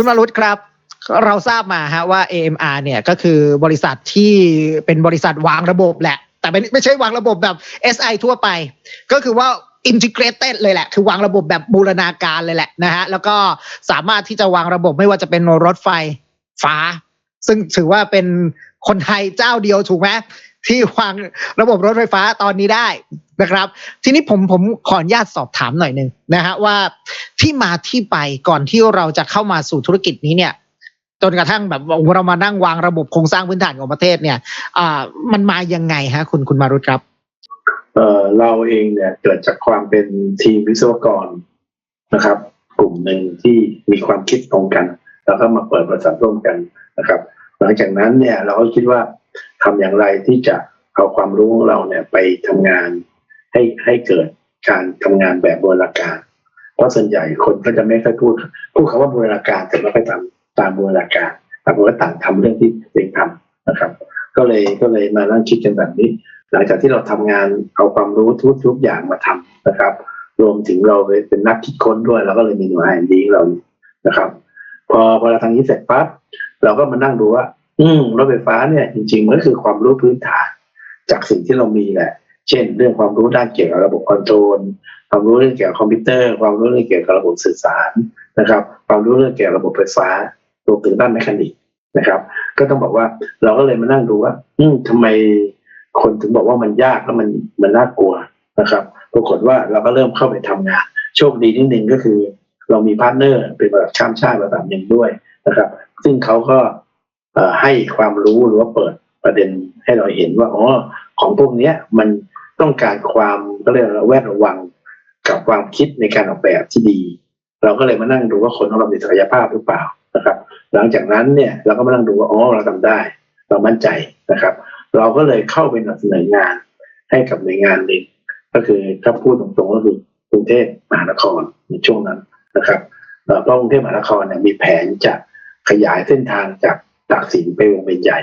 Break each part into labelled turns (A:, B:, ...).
A: คุณมารุตครับ เราทราบมาฮะว่า AMR เนี่ยก็คือบริษัทที่เป็นบริษัทวางระบบแหละ แต่ไม่ไม่ใช่วางระบบแบบ SI ทั่วไป ก็คือว่า integrated เลยแหละ คือวางระบบแบบบูรณาการเลยแหละนะฮะ แล้วก็สามารถที่จะวางระบบไม่ว่าจะเป็นรถไฟฟ้า ซึ่งถือว่าเป็นคนไทยเจ้าเดียวถูกไหม ที่วางระบบรถไฟฟ้าตอนนี้ได้นะครับ ทีนี้ผมผมขออนุญาตสอบถามหน่อยหนึ่งนะฮะว่าที่มาที่ไปก่อนที่เราจะเข้ามาสู่ธุรกิจนี้เนี่ย จนกระทั่งแบบเรามานั่งวางระบบโครงสร้างพื้นฐานของประเทศเนี่ย อ่า มันมายังไงฮะ คุณคุณมารุตครับ
B: เออเราเองเนี่ยเกิดจากความเป็นทีมวิศวกรนะครับ กลุ่มหนึ่งที่มีความคิดตรงกัน แล้วก็มาเปิดบริษัทร่วมกันนะครับ หลังจากนั้นเนี่ยเราก็คิดว่า ทำอย่างไรที่จะเอาความรู้ของเราเนี่ยไปทำงานให้ให้เกิดการทำงานแบบบูรณาการ เพราะส่วนใหญ่คนก็จะไม่ค่อยพูดพูดคำว่าบูรณาการแต่ไม่ค่อยทำตามบูรณาการต่างคนก็ต่างทำเรื่องที่ตัวเองทำนะครับ ก็เลยก็เลยมานั่งคิดกันแบบนี้ หลังจากที่เราทำงานเอาความรู้ทุกทุกอย่างมาทำนะครับ รวมถึงเราเป็นนักคิดค้นด้วยเราก็เลยมีหน่วย R&D ของเรานะครับ พอพอเราทำนี้เสร็จปั๊บเราก็มานั่งดูว่า อืมรถไฟฟ้าเนี่ยจริงๆมันก็คือความรู้พื้นฐาน จากสิ่งที่เรามีแหละ เช่น เรื่องความรู้ด้านเกี่ยวกับระบบคอนโทรลความรู้เรื่องเกี่ยวกับคอมพิวเตอร์ ความรู้เรื่องเกี่ยวกับระบบสื่อสารนะครับ ความรู้เรื่องเกี่ยวกับระบบไฟฟ้ารวมถึงด้านแมคานิกนะครับ ก็ต้องบอกว่าเราก็เลยมานั่งดูว่า อืมทำไมคนถึงบอกว่ามันยากแล้วมันมันน่ากลัวนะครับปรากฏว่าเราก็เริ่มเข้าไปทำงาน โชคดีนิดนึงก็คือ เรามีพาร์ทเนอร์เป็นระดับข้ามชาติระดับหนึ่งด้วยนะครับ ซึ่งเขาก็ ให้ความรู้หรือว่าเปิดประเด็นให้เราเห็นว่าอ๋อของพวกนี้มันต้องการความก็เรียกว่าแวดระวังกับความคิดในการออกแบบที่ดี เราก็เลยมานั่งดูว่าคนของเรามีศักยภาพหรือเปล่านะครับ หลังจากนั้นเนี่ยเราก็มานั่งดูว่าอ๋อเราทำได้ เรามั่นใจนะครับ เราก็เลยเข้าไปนำเสนองานให้กับหน่วยงานหนึ่งก็คือถ้าพูดตรงๆก็คือกรุงเทพมหานครในช่วงนั้นนะครับเพราะกรุงเทพมหานครเนี่ยมีแผนจะขยายเส้นทางจาก ตากสินไปวงเวียนใหญ่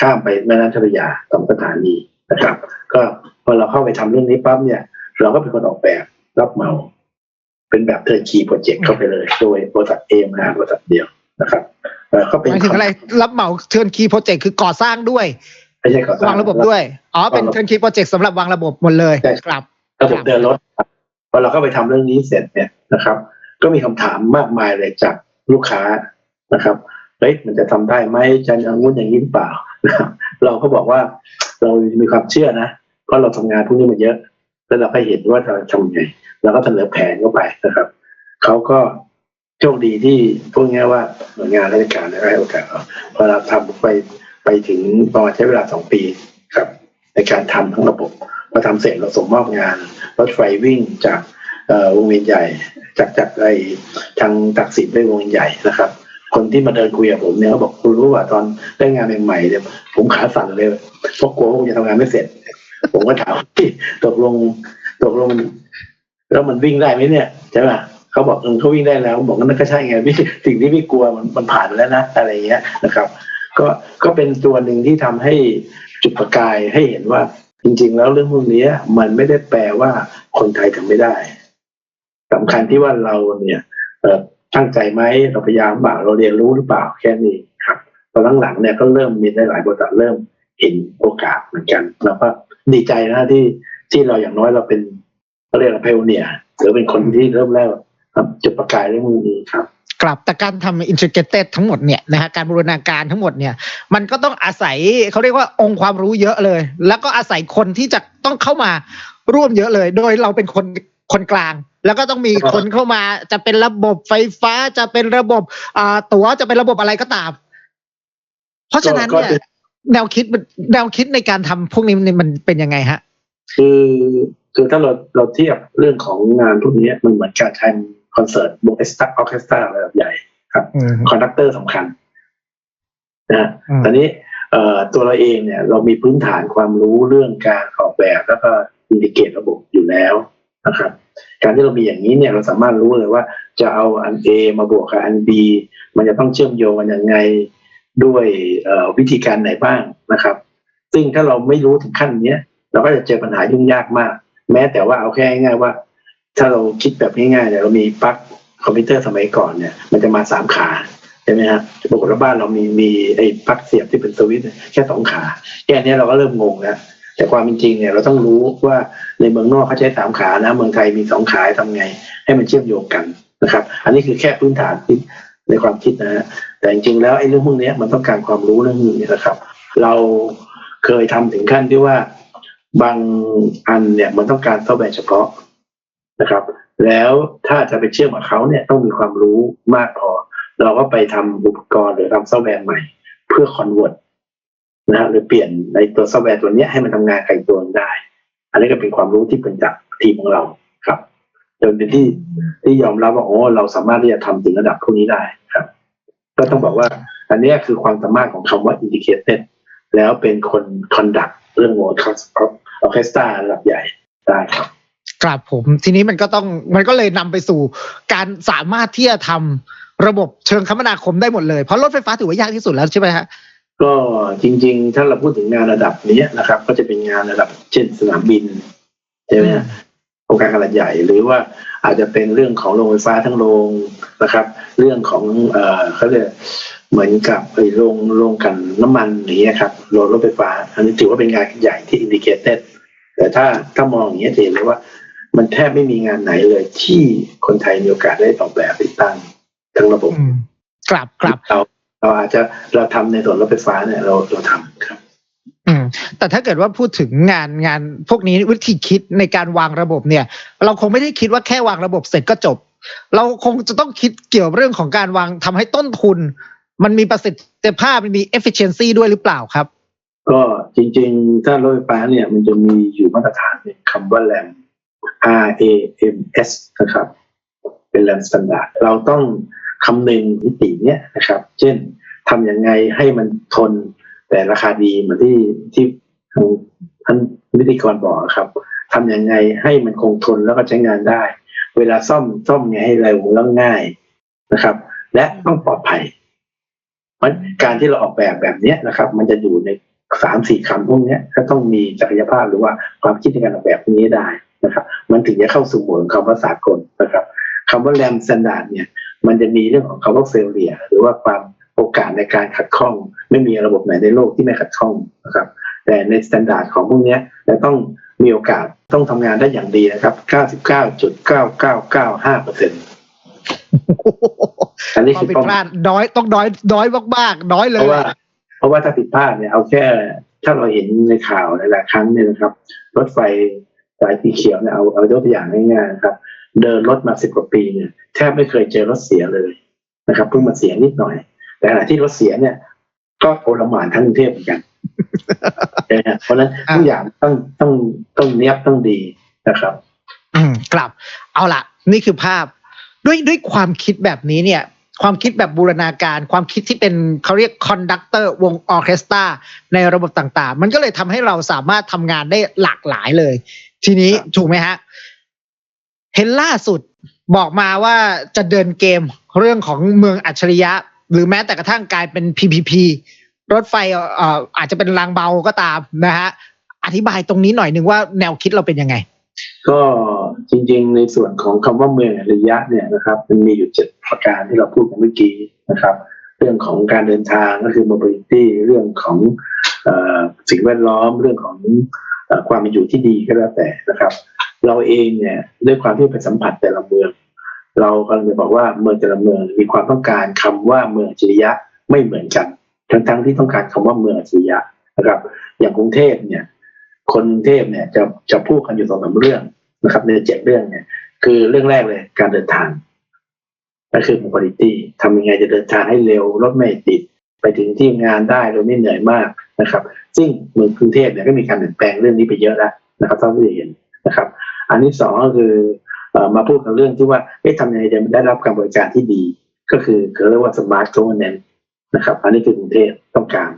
B: ข้ามไปแม่น้ำเจ้าพระยาสองสถานีนะครับ ก็พอเราเข้าไปทำเรื่องนี้ปั๊บเนี่ย เราก็เป็นคนออกแบบรับเหมา เป็นแบบเทอร์คีโปรเจกต์เข้าไปเลย โดยบริษัทเอมาบริษัทเดียวนะครับเอ่อก็
A: ห
B: เป็น
A: มายถึงอะไรรับเหมาเทิร์นคีโปรเจกต์คือก่อสร้างด้วย
B: ไม่ใช่ก่อสร้าง
A: วางระบบด้วยอ๋อเป็นเทิร์นคีโปรเจกต์สำหรับวางระบบหมดเลย
B: ใช่
A: ครับ
B: ระบบเดินรถครับพอเราเข้าไปทำเรื่องนี้เสร็จเนี่ยนะครับ ก็มีคำถามมากมายเลยจากลูกค้านะครับ เฮ้ยมันจะทำได้ไหมจะอย่างงู้นอย่างนี้หรือเปล่า เราก็บอกว่าเรามีความเชื่อนะเพราะเราทำงานพวกนี้มาเยอะ แล้วเราก็เห็นว่าจะทำยังไงเราก็เสนอแผนเข้าไปนะครับเขาก็โชคดีที่พวกนี้ว่าหน่วยงานราชการได้ให้โอกาสเราพอเราทำไปไปถึงประมาณใช้เวลาสองปีครับ ในการทำทั้งระบบพอทำเสร็จเราส่งมอบงานรถไฟวิ่งจากวงเวียนใหญ่ จากจากไอทางตักสินไปวงเวียนใหญ่นะครับ คนที่มาเดินคุยกับผมเนี่ยเขาบอกคุณรู้ว่าตอนได้งานใหม่ๆเนี่ยผมขาสั่นเลยเพราะกลัวว่าผมจะทำงานไม่เสร็จ ผมก็ถามพี่ตกลงตกลงมันแล้วมันวิ่งได้ไหมเนี่ยใช่ป่ะเขาบอกเออเขาวิ่งได้แล้วบอกนั่นก็ใช่ไงพี่สิ่งที่พี่กลัวมันมันผ่านแล้วนะอะไรเงี้ยนะครับ ก็ก็เป็นตัวหนึ่งที่ทำให้จุดประกายให้เห็นว่า จริง ๆ แล้วเรื่องพวกนี้มันไม่ได้แปลว่าคนไทยทำไม่ได้สำคัญที่ว่าเราเนี่ยเตั้งใจไหมเราพยายามบ่าเราเรียนรู้หรือเปล่าแค่นี้ครับตอนหลังๆเนี่ยก็เริ่มมีหลายๆบริษัทเริ่มเห็นโอกาสเหมือนกันแล้วก็ดีใจนะที่ที่เราอย่างน้อยเราเป็นเขาเรียกว่าเพลเนียหรือเป็นคนที่เริ่มแรกครับจุดประกายเรื่องนี้ครับ
A: กลับแต่การทำอินทิเกเต็ดทั้งหมดเนี่ยนะฮะการบูรณาการทั้งหมดเนี่ยมันก็ต้องอาศัยเขาเรียกว่าองค์ความรู้เยอะเลย แล้วก็อาศัยคนที่จะต้องเข้ามาร่วมเยอะเลย โดยเราเป็นคน คนกลาง แล้วก็ต้องมีคนเข้ามาจะเป็นระบบไฟฟ้าจะเป็นระบบอ่าตั๋วจะเป็นระบบอะไรก็ตาม เพราะฉะนั้นเนี่ย
B: ก็
A: แนวคิดมันแนวคิดในการทำพวกนี้มันมันเป็นยังไงฮะ
B: คือคือถ้าเราเราเทียบเรื่องของงานพวกนี้มันเหมือนการทำคอนเสิร์ตวงเอสตราออเคสตราระดับใหญ่ครับ
A: อืม
B: คอนดักเตอร์สำคัญนะฮะ
A: อืม
B: ตอนนี้เอ่อตัวเราเองเนี่ย เรามีพื้นฐานความรู้เรื่องการออกแบบแล้วก็อินดิเกตระบบอยู่แล้ว นะครับ การที่เรามีอย่างนี้เนี่ยเราสามารถรู้เลยว่าจะเอาอัน A มาบวกกับอัน B มันจะต้องเชื่อมโยงกันยังไงด้วยวิธีการไหนบ้างนะครับ ซึ่งถ้าเราไม่รู้ถึงขั้นเนี้ย เราก็จะเจอปัญหายุ่งยากมาก แม้แต่ว่าเอาแค่ง่ายๆว่า ถ้าเราคิดแบบง่ายๆเนี่ยเรามีปลั๊กคอมพิวเตอร์สมัยก่อนเนี่ยมันจะมาสามขาใช่ไหมฮะปรากฏว่าบ้านเรามีมีไอ้ปลั๊กเสียบที่เป็นสวิตช์แค่สองขา แค่นี้เราก็เริ่มงงแล้ว แต่ความเป็นจริงเนี่ยเราต้องรู้ว่าในเมืองนอกเขาใช้สามขานะเมืองไทยมีสองขาทำไง ให้มันเชื่อมโยงกันนะครับ อันนี้คือแค่พื้นฐานในความคิดนะฮะแต่จริงๆแล้วไอ้เรื่องพวกนี้มันต้องการความรู้เรื่องนี้นะครับ เราเคยทำถึงขั้นที่ว่าบางอันเนี่ยมันต้องการซอฟต์แวร์เฉพาะนะครับ แล้วถ้าจะไปเชื่อมกับเขาเนี่ยต้องมีความรู้มากพอ เราก็ไปทำอุปกรณ์หรือทำซอฟต์แวร์ใหม่ เพื่อคอนเวิร์ต นะฮะหรือเปลี่ยนในตัวซอฟต์แวร์ตัวนี้ให้มันทำงานไกลตัวได้ อันนี้ก็เป็นความรู้ที่เป็นจากทีมของเราครับจนเป็นที่ที่ยอมรับว่าโอ้เราสามารถที่จะทำถึงระดับพวกนี้ได้ครับ ก็ต้องบอกว่า อันนี้คือความสามารถของคำว่า indicated แล้วเป็นคน conduct เรื่องโ o ค of orchestra ระดับใหญ่ได้ครับ
A: ครับผมทีนี้มันก็ต้องมันก็เลยนำไปสู่การสามารถที่จะทำระบบเชิงคมนาคมได้หมดเลย เพราะรถไฟฟ้าถือว่ายากที่สุดแล้วใช่ไหมฮะ
B: ก็จริง ๆ ถ้าเราพูดถึงงานระดับนี้นะครับ ก็จะเป็นงานระดับ เช่นสนามบินใช่ไหมฮะโครงการขนาดใหญ่ หรือว่าอาจจะเป็นเรื่องของโรงไฟฟ้าทั้งโรงนะครับ เรื่องของเอ่อเขาเรียกเหมือนกับไอ้โรงโรงกลันน้ำมันอย่างเงี้ยครับโรงรถไฟฟ้า อันนี้ถือว่าเป็นงานใหญ่ที่อินดิเคเต็ดแต่ถ้าถ้ามองอย่างเงี้ยจะเห็นเลยว่า มันแทบไม่มีงานไหนเลยที่คนไทยมีโอกาสได้ออกแบบติดตั้งทั้งระบบ
A: อืมกลับกลับ
B: เราเราอาจจะเราทำในส่วนรถไฟฟ้าเนี่ยเราเราทำครับ
A: อืม แต่ถ้าเกิดว่าพูดถึงงานงานพวกนี้วิธีคิดในการวางระบบเนี่ย เราคงไม่ได้คิดว่าแค่วางระบบเสร็จก็จบ เราคงจะต้องคิดเกี่ยวกับเรื่องของการวางทำให้ต้นทุน มันมีประสิทธิภาพมันมี efficiency ด้วยหรือเปล่าครับ
B: ก็จริงๆ ถ้ารถไฟฟ้าเนี่ย มันจะมีอยู่มาตรฐานเป็นคำว่าแรม R A M S นะครับ เป็นแรมสแตนดาร์ดเราต้อง คำนึงมิติเนี้ยนะครับ เช่นทำยังไงให้มันทนแต่ราคาดีเหมือนที่ที่ท่านวิธีกรบอกครับทำยังไงให้มันคงทนแล้วก็ใช้งานได้ เวลาซ่อมซ่อมไงให้เร็วแล้วง่ายนะครับ และต้องปลอดภัยมันการที่เราออกแบบแบบเนี้ยนะครับ มันจะอยู่ในสามสี่คำพวกนี้ก็ต้องมีศักยภาพหรือว่าความคิดในการออกแบบนี้ได้นะครับ มันถึงจะเข้าสู่หมวดของคำว่าสากลนะครับคำว่าแรมสแตนดาร์ดเนี่ย มันจะมีเรื่องของคำว่าเฟลเลียหรือว่าความโอกาสในการขัดข้อง ไม่มีระบบไหนในโลกที่ไม่ขัดข้องนะครับ แต่ในสแตนดาร์ดของพวกเนี้ยจะต้องมีโอกาสต้องทำงานได้อย่างดีนะครับ 99.9995เปอร์เซ็นต์อันนี้
A: ความ
B: คือ
A: ผิด
B: ต้อง
A: พลาดน้อยต้องน้อยน้อยมากๆน้อยเล
B: เพ
A: ย
B: ราะว่า เพราะว่าถ้าผิดพลาดเนี่ยเอาแค่ ถ้าเราเห็นในข่าวหลายๆครั้งเนี่ยนะครับ รถไฟสายสีเขียวเนี่ยเอาเอายกตัวอย่างง่ายๆนะครับ เดินรถมาสิบกว่าปีเนี่ยแทบไม่เคยเจอรถเสียเลยนะครับเพิ่งมาเสียนิดหน่อย แต่ขณะที่รถเสียเนี่ยก็โอลหมานทั้งกรุงเทพเหมือนกันนะฮะเพราะฉะนั้นทุกอย่างต้องต้องต้องเนี้ยบต้องดีนะครับ
A: อืมกลับ เอาละนี่คือภาพ ด้วยด้วยความคิดแบบนี้เนี่ย ความคิดแบบบูรณาการ ความคิดที่เป็นเขาเรียกคอนดักเตอร์วงออร์เคสตราในระบบต่างๆ มันก็เลยทำให้เราสามารถทำงานได้หลากหลายเลย ทีนี้
B: ครับ
A: ถูกไหมฮะ เห็นล่าสุดบอกมาว่าจะเดินเกมเรื่องของเมืองอัจฉริยะ หรือแม้แต่กระทั่งกลายเป็น PPP รถไฟเอ่ออาจจะเป็นรางเบาก็ตามนะฮะอธิบายตรงนี้หน่อยหนึ่งว่าแนวคิดเราเป็นยังไง
B: ก็จริงๆ ในส่วนของคำว่าเมืองอัจฉริยะเนี่ยนะครับ มันมีอยู่เจ็ดประการที่เราพูดกันเมื่อกี้นะครับ เรื่องของการเดินทางก็คือ mobility เรื่องของอสิ่งแวดล้อมเรื่องของอความเป็นอยู่ที่ดีก็แล้วแต่นะครับ เราเองเนี่ยด้วยความที่ไปสัมผัสแต่ละเมือง เรากำลังจะบอกว่าเมืองแต่ละเมืองมีความต้องการคำว่าเมืองจริยะไม่เหมือนกัน ทั้งๆที่ต้องการคำว่าเมืองจริยะนะครับ อย่างกรุงเทพเนี่ยคนกรุงเทพเนี่ยจะจะพูดกันอยู่สองสามเรื่องนะครับในเจ็ดเรื่องเนี่ยคือเรื่องแรกเลยการเดินทางก็คือ mobility ทำยังไงจะเดินทางให้เร็วรถไม่ติด ไปถึงที่งานได้โดยไม่เหนื่อยมากนะครับ ซึ่งเมืองกรุงเทพเนี่ยก็มีการเปลี่ยนแปลงเรื่องนี้ไปเยอะแล้วนะครับท่าที่เห็น นะครับ อันที่สองก็คืออมาพูดกันเรื่องที่ว่าเอ๊ะทำยังไงจะได้รับการบริการที่ดี ก็คือเขาเรียกว่า smart governance นะครับ อันนี้คือกรุงเทพต้องการ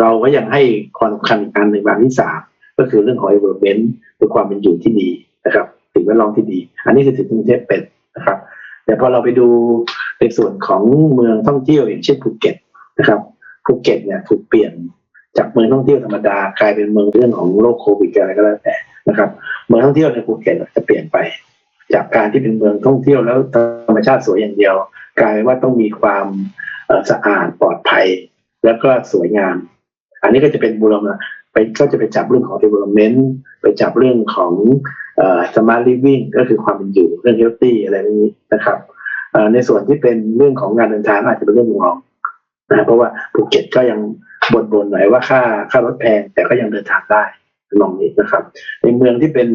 B: เราก็ยังให้ความสำคัญอีกอันหนึ่งแบบที่สามก็คือเรื่องของ environment คือความเป็นอยู่ที่ดีนะครับสิ่งแวดล้อมที่ดี อันนี้คือสิ่งที่กรุงเทพเป็นนะครับ แต่พอเราไปดูในส่วนของเมืองท่องเที่ยวอย่างเช่นภูเก็ตนะครับภูเก็ตเนี่ยถูกเปลี่ยนจากเมืองท่องเที่ยวธรรมดากลายเป็นเมืองเรื่องของโรคโควิดอะไรก็แล้วแต่นะครับ เมืองท่องเที่ยวในภูเก็ตจะเปลี่ยนไป จากการที่เป็นเมืองท่องเที่ยวแล้วธรรมชาติสวยอย่างเดียว กลายเป็นว่าต้องมีความสะอาดปลอดภัย แล้วก็สวยงาม อันนี้ก็จะเป็นบูรณาไปก็จะไปจับเรื่องของ development ไปจับเรื่องของอ smart living ก็คือความเป็นอยู่เรื่อง healthy อะไรนี้นะครับในส่วนที่เป็นเรื่องของการเดินทางอาจจะเป็นเรื่องรองนะเพราะว่าภูเก็ตก็ยังบ่นๆหน่อยว่าค่าค่ารถแพงแต่ก็ยังเดินทางได้ ลองนี้นะครับ ในเมืองที่เป็น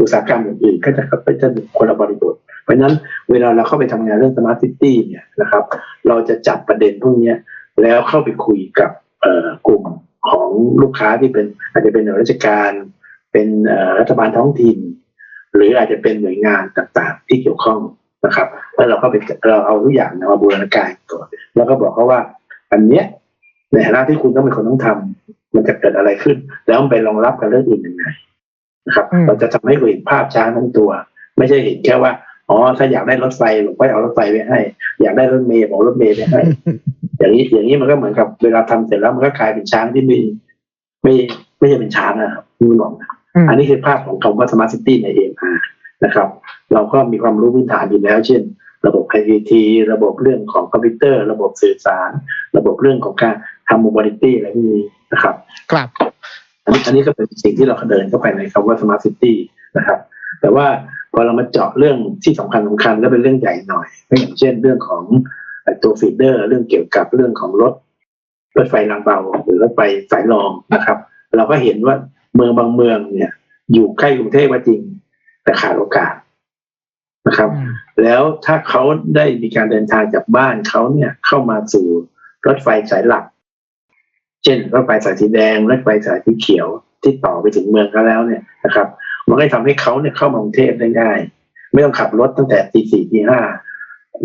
B: อุตสาหกรรมอื่นๆก็จะก็จะคนละบริบท เพราะนั้นเวลาเราเข้าไปทำงานเรื่อง smart city เนี่ยนะครับ เราจะจับประเด็นพวกนี้แล้วเข้าไปคุยกับกลุ่มของลูกค้าที่เป็นอาจจะเป็นหน่วยราชการ เป็นรัฐบาลท้องถิ่น หรืออาจจะเป็นหน่วยงานต่างๆ ที่เกี่ยวข้องนะครับ แล้วเราก็ไปเราเอาทุกอย่างมาบูรณาการก่อนแล้วก็บอกเขาว่าอันเนี้ย ในฐานะที่คุณต้องเป็นคนต้องทำมันจะเกิดอะไรขึ้น แล้วมันไปรองรับกับเรื่องอื่นยังไงนะครับ
A: อืม
B: เราจะทำให้เราเห็นภาพช้างทั้งตัว ไม่ใช่เห็นแค่ว่าอ๋อถ้าอยากได้รถไฟหลวงพ่อเอารถไฟไปให้ อยากได้รถเมล์บอกรถเมล์ไปให้ อย่างนี้อย่างนี้มันก็เหมือนกับเวลาทำเสร็จแล้วมันก็กลายเป็นช้างที่ไม่ไม่ไม่ใช่เป็นช้างนะครับคุณบอกนะ
A: อืม
B: อันนี้คือภาพของคำว่า smart city ใน AMR นะครับ เราก็มีความรู้พื้นฐานอยู่แล้ว เช่น ระบบ ICT ระบบเรื่องของคอมพิวเตอร์ ระบบสื่อสาร ระบบเรื่องของการทำ mobility อะไรพวกนี้นะครับ
A: ครับ
B: อันนี้อันนี้ก็เป็นสิ่งที่เราเดินเข้าไปในคำว่า smart city นะครับ แต่ว่าพอเรามาเจาะเรื่องที่สำคัญสำคัญก็เป็นเรื่องใหญ่หน่อยก็อย่างเช่นเรื่องของเอ่อตัวฟีเดอร์ เรื่องเกี่ยวกับเรื่องของรถรถไฟรางเบาหรือรถไฟสายรองนะครับ เราก็เห็นว่าเมืองบางเมืองเนี่ย อยู่ใกล้กรุงเทพก็จริง แต่ขาดโอกาส นะครับ
A: อืม
B: แล้วถ้าเขาได้มีการเดินทางจากบ้านเขาเนี่ยเข้ามาสู่รถไฟสายหลัก เช่นรถไฟสายสีแดงรถไฟสายสีเขียวที่ต่อไปถึงเมืองเขาแล้วเนี่ยนะครับ มันก็ทำให้เขาเนี่ยเข้ามากรุงเทพได้ง่ายไม่ต้องขับรถตั้งแต่ตีสี่ตีห้า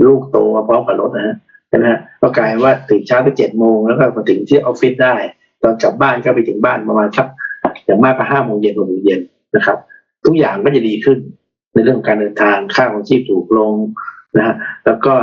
B: ลูกโตมาพร้อมกับรถนะฮะใช่ไหมฮะก็กลายว่าตื่นเช้าไปเจ็ดโมงแล้วก็มาถึงที่ออฟฟิศได้ ตอนกลับบ้านก็ไปถึงบ้านประมาณสักอย่างมากก็ห้าโมงเย็นหกโมงเย็นนะครับ ทุกอย่างก็จะดีขึ้น ในเรื่องของการเดินทางค่าของชีพถูกลงนะฮะแล้วก็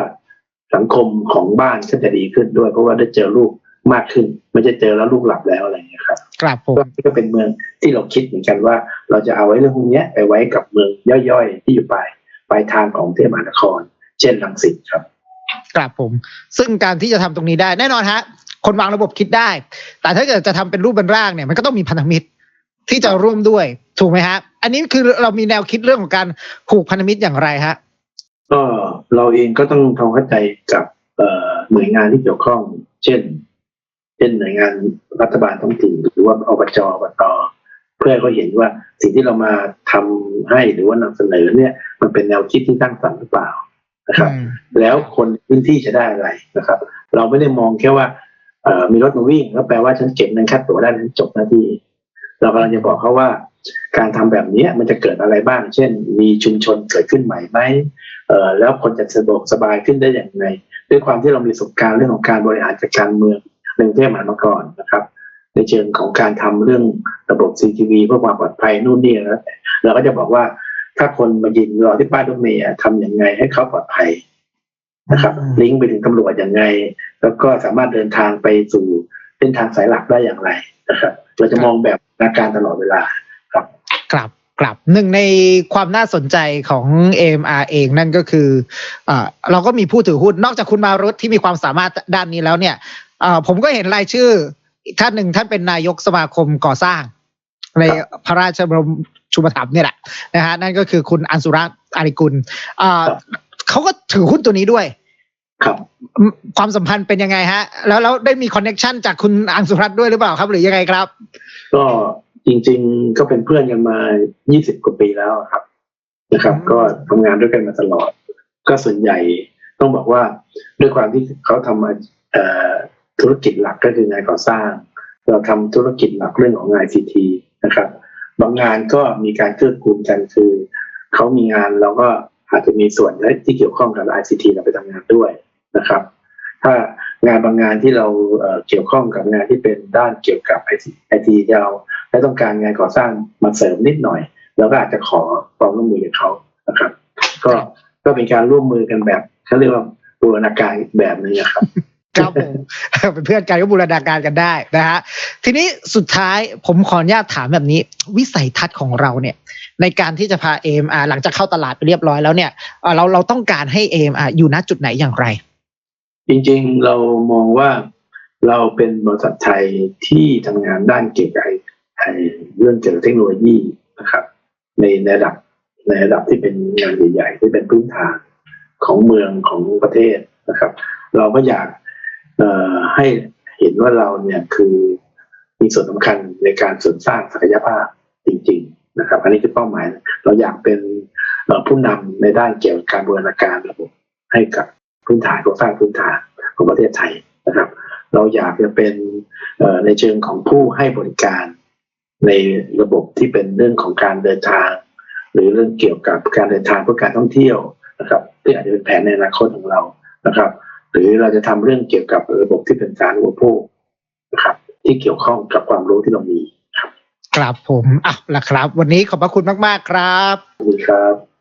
B: สังคมของบ้านก็จะดีขึ้นด้วย เพราะว่าได้เจอลูกมากขึ้น ไม่ใช่เจอแล้วลูกหลับแล้วอะไรอย่างเงี้ยครับ
A: ครับผม
B: ก็เป็นเมืองที่เราคิดเหมือนกันว่า เราจะเอาไว้เรื่องพวกเนี้ยไปไว้กับเมืองย่อยๆ ที่อยู่ปลายปลายทางของกรุงเทพมหานคร เช่นรังสิตครับ
A: ครับผม ซึ่งการที่จะทำตรงนี้ได้แน่นอนฮะ คนวางระบบคิดได้ แต่ถ้าเกิดจะทำเป็นรูปเป็นร่างเนี่ยมันก็ต้องมีพันธมิตร ที่จะร่วมด้วยถูกไหมฮะ อันนี้คือเรามีแนวคิดเรื่องของการผูกพันธมิตรอย่างไรฮะ
B: ก็เราเองก็ต้องทำเข้าใจกับเอ่อหน่วยงานที่เกี่ยวข้อง เช่น เช่นหน่วยงานรัฐบาลท้องถิ่นหรือว่าอบจอบตเพื่อให้เขาเห็นว่าสิ่งที่เรามาทำให้หรือว่านำเสนอเนี่ย มันเป็นแนวคิดที่สร้างสรรค์หรือเปล่านะครับ
A: อืม
B: แล้วคนพื้นที่จะได้อะไรนะครับ เราไม่ได้มองแค่ว่าเอ่อมีรถมาวิ่งแล้วแปลว่าฉันเก็บเงินค่าตั๋วได้ฉันจบหน้าที่ เรากำลังจะบอกเขาว่า การทำแบบเนี้ยมันจะเกิดอะไรบ้าง เช่น มีชุมชนเกิดขึ้นใหม่ไหมเอ่อแล้วคนจะสะดวกสบายขึ้นได้อย่างไรด้วยความที่เรามีประสบการณ์เรื่องของการบริหารจัดการเมืองในกรุงเทพมหานครนะครับ ในเชิงของการทำเรื่องระบบ CCTV เพื่อความปลอดภัยนู่นนี่แล้วแต่เราก็จะบอกว่าถ้าคนมายืนรอที่ป้ายรถเมล์อะทำอย่างไงให้เขาปลอดภัยนะครับ
A: อืม
B: ลิงก์ไปถึงตำรวจอย่างไง แล้วก็สามารถเดินทางไปสู่เส้นทางสายหลักได้อย่างไรนะครับ เราจะมองแบบอาการตลอดเวลา
A: ครับครับหนึ่งในความน่าสนใจของ AMR เองนั่นก็คือเอ่อเราก็มีผู้ถือหุ้นนอกจากคุณมารุตที่มีความสามารถด้านนี้แล้วเนี่ยเอ่อผมก็เห็นรายชื่ออีกท่านหนึ่งท่านเป็นนายกสมาคมก่อสร้าง ในพระราชบรมชูปถัมภ์เนี่ยแหละนะฮะนั่นก็คือคุณอันสุรัตน์อาริกุลเอ่อ
B: ครับ
A: เขาก็ถือหุ้นตัวนี้ด้วย
B: ครับ
A: ความสัมพันธ์เป็นยังไงฮะ แล้วแล้วได้มีคอนเน็ชันจากคุณอังสุรัตน์ด้วยหรือเปล่าครับ หรือยังไงครับ
B: ก็จริง ๆ ก็เป็นเพื่อนกันมา 20 กว่าปีแล้วครับ นะครับ
A: อืม
B: ก็ทำงานด้วยกันมาตลอด ก็ส่วนใหญ่ต้องบอกว่าด้วยความที่เขาทำมาเอ่อธุรกิจหลักก็คืองานก่อสร้าง เราทำธุรกิจหลักเรื่องของงาน ICT นะครับ บางงานก็มีการเกื้อกูลกันคือเขามีงานเราก็อาจจะมีส่วนที่เกี่ยวข้องกับ ICT เราไปทำงานด้วย นะครับ ถ้างานบางงานที่เราเกี่ยวข้องกับงานที่เป็นด้านเกี่ยวกับไอทีเราและต้องการงานก่อสร้างมาเสริมนิดหน่อยเราก็อาจจะขอความร่วมมือจากเขานะครับ ก็ก็เป็นการร่วมมือกันแบบเขาเรียกว่าบูรณาการแบบนึงนะครับ
A: ครับผมเป็นเพื่อนกันก็บูรณาการกันได้นะฮะทีนี้สุดท้ายผมขออนุญาตถามแบบนี้ วิสัยทัศน์ของเราเนี่ย ในการที่จะพา AMR หลังจากเข้าตลาดไปเรียบร้อยแล้วเนี่ยเราเราต้องการให้ AMR อยู่ณจุดไหนอย่างไร
B: จริงๆ เรามองว่าเราเป็นบริษัทไทยที่ทำงานด้านเกี่ยวกับเรื่องเกี่ยวกับเทคโนโลยีนะครับ ในระดับในระดับที่เป็นงานใหญ่ๆที่เป็นพื้นฐานของเมืองของประเทศนะครับ เราก็อยากให้เห็นว่าเราเนี่ยคือมีส่วนสำคัญในการเสริมสร้างศักยภาพจริง ๆ นะครับ อันนี้คือเป้าหมาย เราอยากเป็นผู้นำในด้านเกี่ยวกับการบูรณาการระบบให้กับ พื้นฐานโครงสร้างพื้นฐานของประเทศไทยนะครับ เราอยากจะเป็นเอ่อในเชิงของผู้ให้บริการในระบบที่เป็นเรื่องของการเดินทาง หรือเรื่องเกี่ยวกับการเดินทางเพื่อการท่องเที่ยวนะครับที่อาจจะเป็นแผนในอนาคตของเรานะครับ หรือเราจะทำเรื่องเกี่ยวกับระบบที่เป็นสารอุปโภคนะครับ ที่เกี่ยวข้องกับความรู้ที่เรามีครับ
A: ครับผมอะละครับ วันนี้ขอบพระคุณมาก ๆ ครับ
B: ขอบคุณครับ